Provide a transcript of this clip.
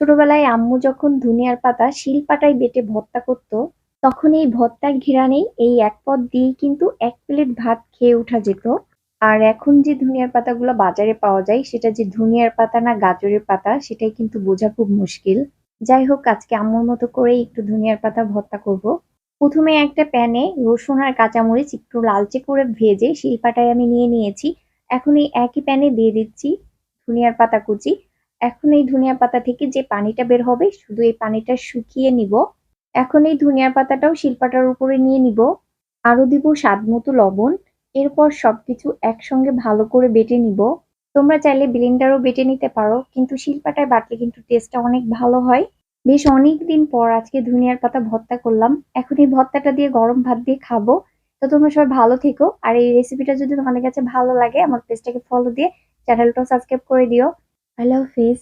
ছোটবেলায় আম্মু যখন ধুনিয়ার পাতা শিলপাটায় বেটে ভর্তা করত, তখন এই ভর্তার ঘ্রাণেই এই এক পদ দিয়েই কিন্তু এক প্লেট ভাত খেয়ে ওঠা যেত। আর এখন যে ধুনিয়ার পাতাগুলো বাজারে পাওয়া যায়, সেটা যে ধুনিয়ার পাতা না গাজরের পাতা, সেটাই কিন্তু বোঝা খুব মুশকিল। যাই হোক, আজকে আম্মুর মতো করেই একটু ধনিয়ার পাতা ভর্তা করব। প্রথমে একটা প্যানে রসুন আর কাঁচামরিচ একটু লালচে করে ভেজে শিলপাটায় আমি নিয়ে নিয়েছি। এখন এই একই প্যানে দিয়ে দিচ্ছি ধনিয়ার পাতা কুচি। এখন এই ধনিয়া পাতা থেকে যে পানিটা বের হবে, শুধু এই পানিটা শুকিয়ে নিব। এখন এই ধনিয়ার পাতাটাও শিলপাটার উপরে নিয়ে নিব। আরও দিব স্বাদ মতো লবণ। এরপর সবকিছু একসঙ্গে ভালো করে বেটে নিব। তোমরা চাইলে ব্লেন্ডারও বেটে নিতে পারো, কিন্তু শিলপাটায় বাটলে কিন্তু টেস্টটা অনেক ভালো হয়। বেশ অনেক দিন পর আজকে ধনিয়ার পাতা ভর্তা করলাম। এখন এই ভর্তাটা দিয়ে গরম ভাত দিয়ে খাব। তো তোমরা সবাই ভালো থেকো। আর এই রেসিপিটা যদি তোমাদের কাছে ভালো লাগে, আমার পেজটাকে ফলো দিয়ে চ্যানেলটাও সাবস্ক্রাইব করে দিও। I love fish.